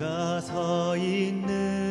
내가 서 있는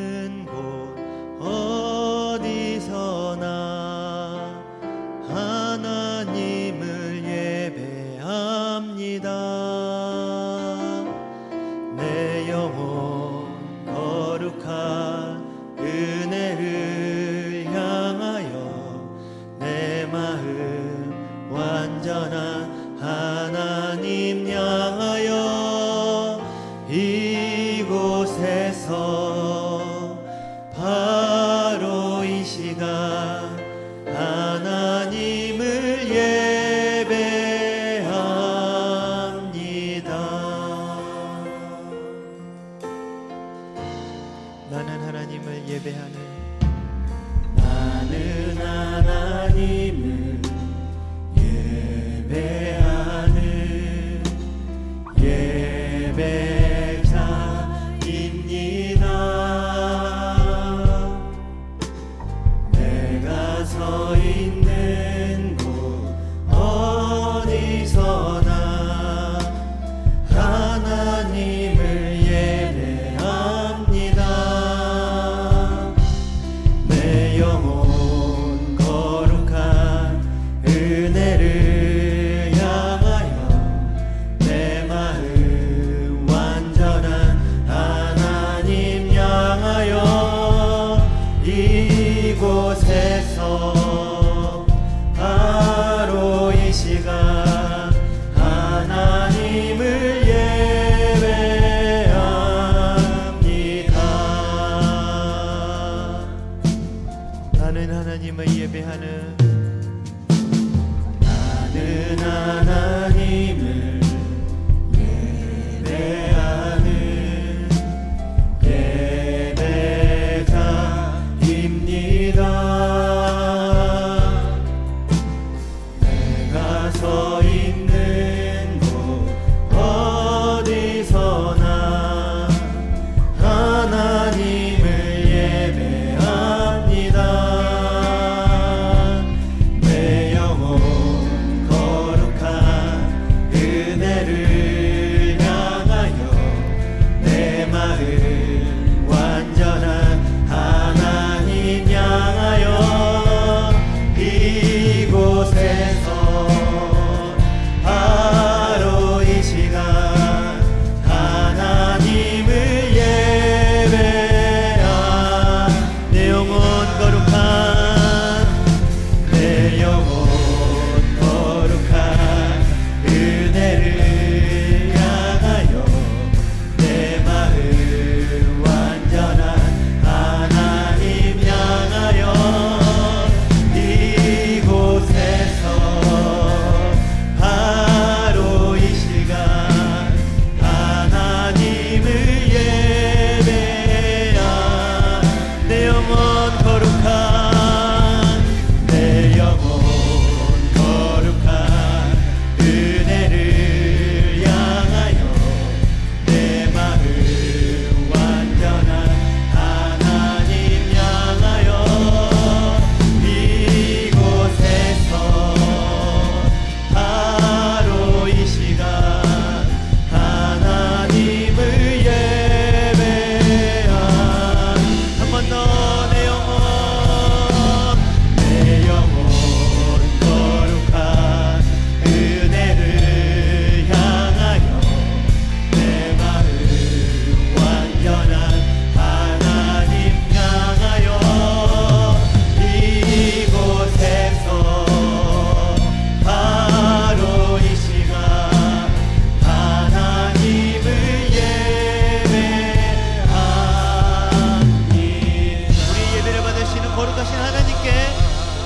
거룩하신 하나님께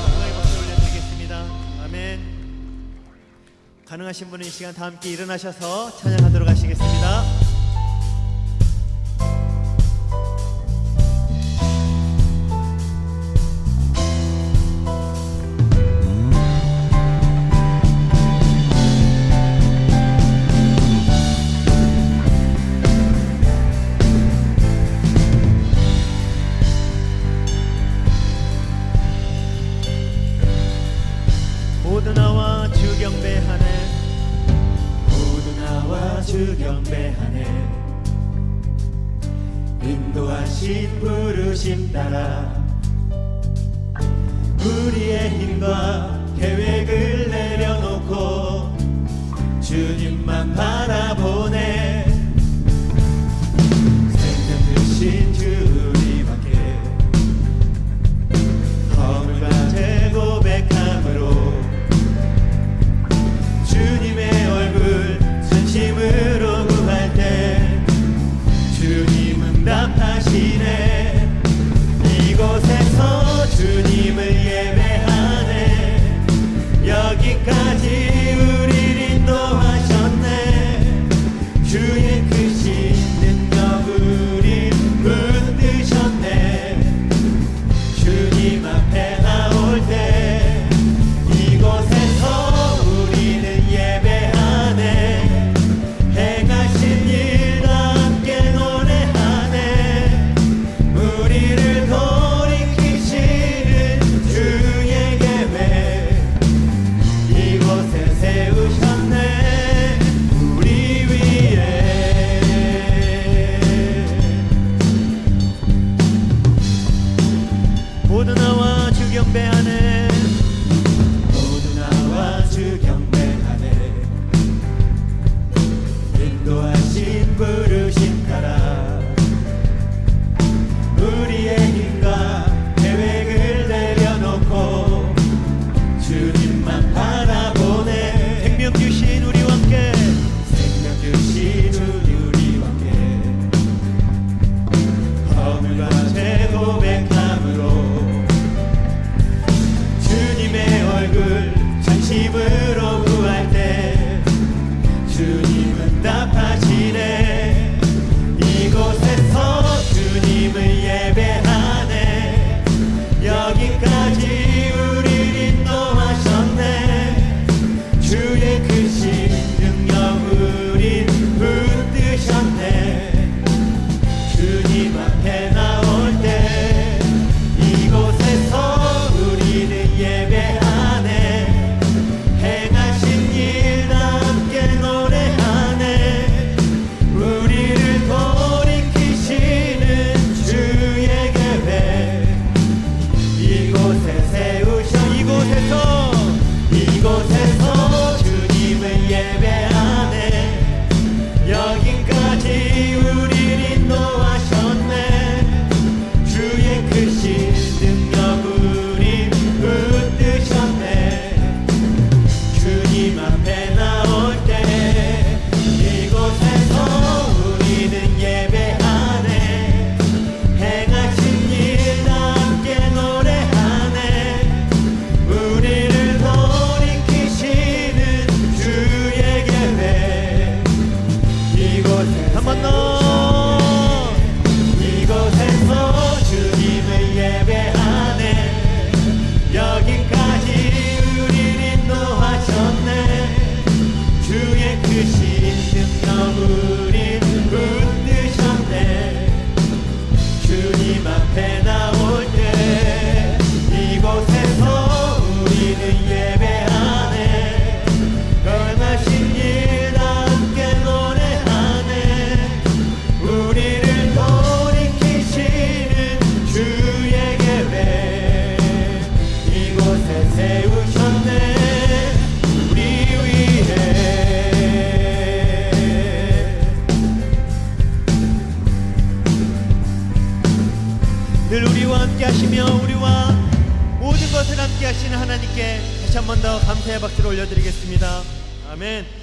영광의 박수 올려드리겠습니다. 아멘. 가능하신 분은 이 시간 다 함께 일어나셔서 찬양하도록 하시겠습니다. しんら 하나님께 다시 한 번 더 감사의 박수를 올려드리겠습니다. 아멘.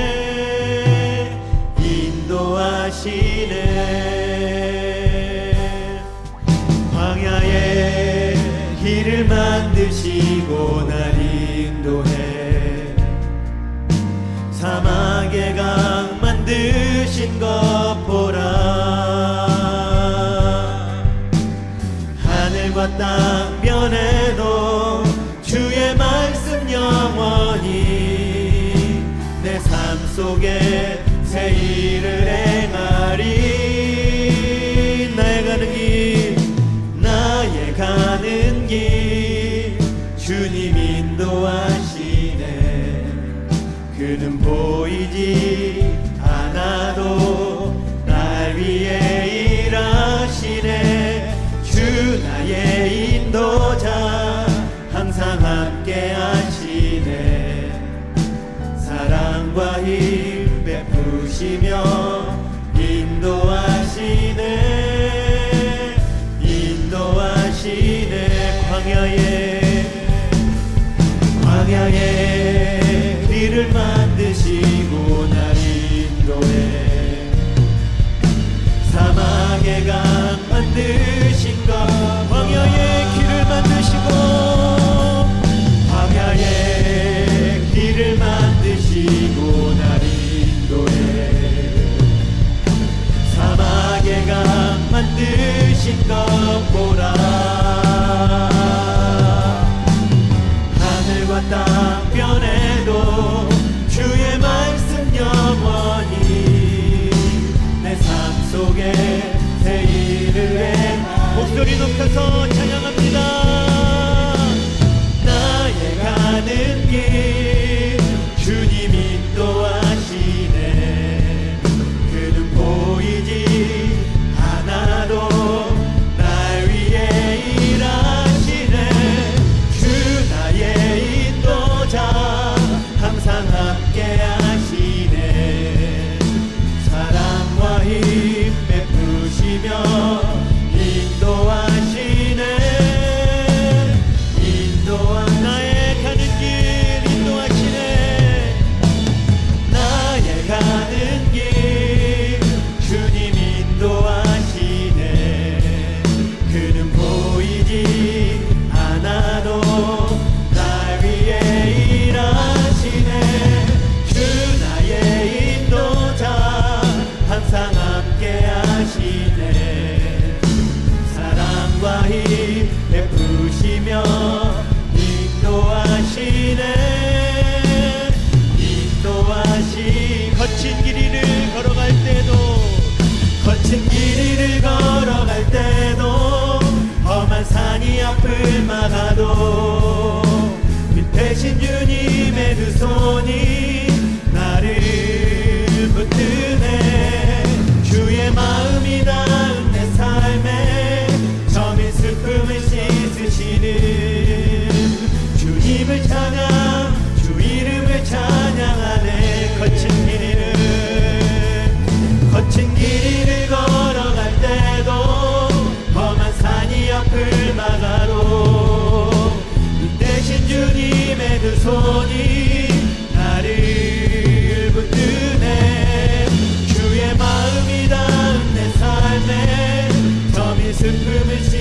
하시네. 광야에 길을 만드시고 날 인도해. 사막의 강 만드신 것 보라. 하늘과 땅 변해도 주의 말씀 영원히 내 삶 속에 새 일을 사랑과 힘 베푸시며 인도하시네. 인도하시네 광야에. 광야에 길을 만드시고 날 인도해. 사막에 강 만드신 것. 나가도 빛 대신 주님의 그 손이 Supervision.